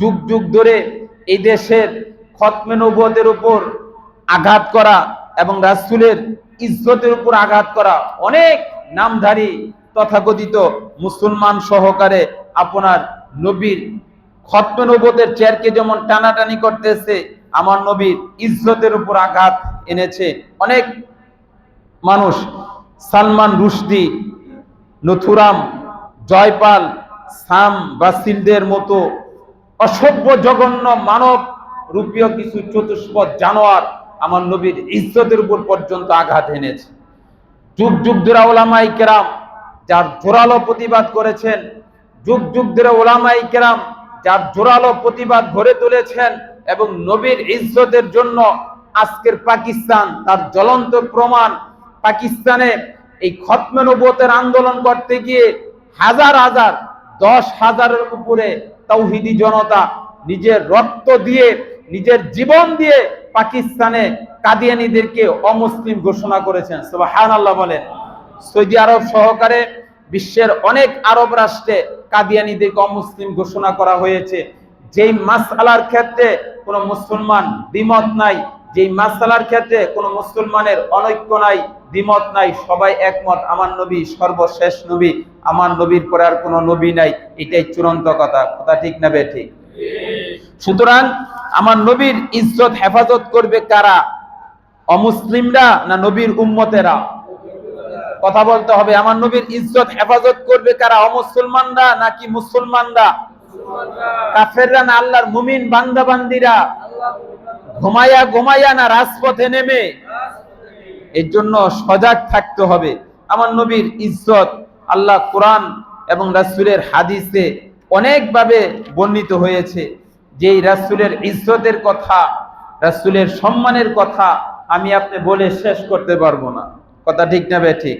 যুগ যুগ ধরে এই দেশের খতমে নবুয়তের উপর আঘাত করা এবং রাসূলের ইজ্জতের উপর আঘাত করা অনেক নামধারী তথাকথিত মুসলমান সহকারে আপনার নবীর খতমে নবুয়তের চেয়ারকে যেমন টানাটানি করতেছে, আমার নবীর ইজ্জতের উপর আঘাত এনেছে। অনেক মানুষ, সালমান রুশদি, নথুরাম, জয়পাল, সাম বাসিলদের মতো অসভ্য, জঘন্য, মানব রূপীয় কিছু চতুষ্পদ জানোয়ার আমার নবীর ইজ্জতের উপর পর্যন্ত আঘাত এনেছে। যুগ যুগ ধরে ওলামাই কেরাম যার জোরালো প্রতিবাদ করেছেন, যুগ যুগ ধরে ওলামাই কেরাম যার জোরালো প্রতিবাদ গড়ে তুলেছেন এবং নবীর ইজ্জতের জন্য আজকের পাকিস্তান তার জ্বলন্ত প্রমাণ, পাকিস্তানে এই খতমে নবুয়তের আন্দোলন করতে গিয়ে হাজার হাজার দশ হাজারের উপরে তৌহিদি জনতা নিজের রক্ত দিয়ে, নিজের জীবন দিয়ে পাকিস্তানে কাদিয়ানিদেরকে অমুসলিম ঘোষণা করেছেন। সুবহান আল্লাহ বলেন, সৌদি আরব সহকারে বিশ্বের অনেক আরব রাষ্ট্রে কাদিয়ানিদেরকে অমুসলিম ঘোষণা করা হয়েছে। যেই মাসআলার ক্ষেত্রে কোনো মুসলমান দ্বিমত নাই যেই মাসালার ক্ষেত্রে কোনো মুসলমানের অনৈক্য নাই, দ্বিমত নাই, সবাই একমত, আমার নবী সর্বশেষ নবী, আমার নবীর পরে আর কোনো নবী নাই, এটাই চূড়ান্ত কথা। কথা ঠিক না বে ঠিক? সুতরাং আমার নবীর ইজ্জত হেফাজত করবে কারা? অমুসলিমরা না নবীর উম্মতেরা? কথা বলতে হবে, আমার নবীর ইজ্জত হেফাজত করবে কারা? অমুসলমানরা নাকি মুসলমানরা? কাফেররা না আল্লাহর মুমিন বান্দা বান্দিরা ঘুমাইয়া ঘুমাইয়া না রাজপথে নেমে এর জন্য সজাগ থাকতে হবে। আমার নবীর ইজ্জত আল্লাহ কোরআন এবং রাসূলের হাদিসে অনেকভাবে বর্ণিত হয়েছে যেই রাসূলের ইজ্জতের কথা, রাসূলের সম্মানের কথা আমি আপনি বলে শেষ করতে পারব না। কথা ঠিক না বে ঠিক?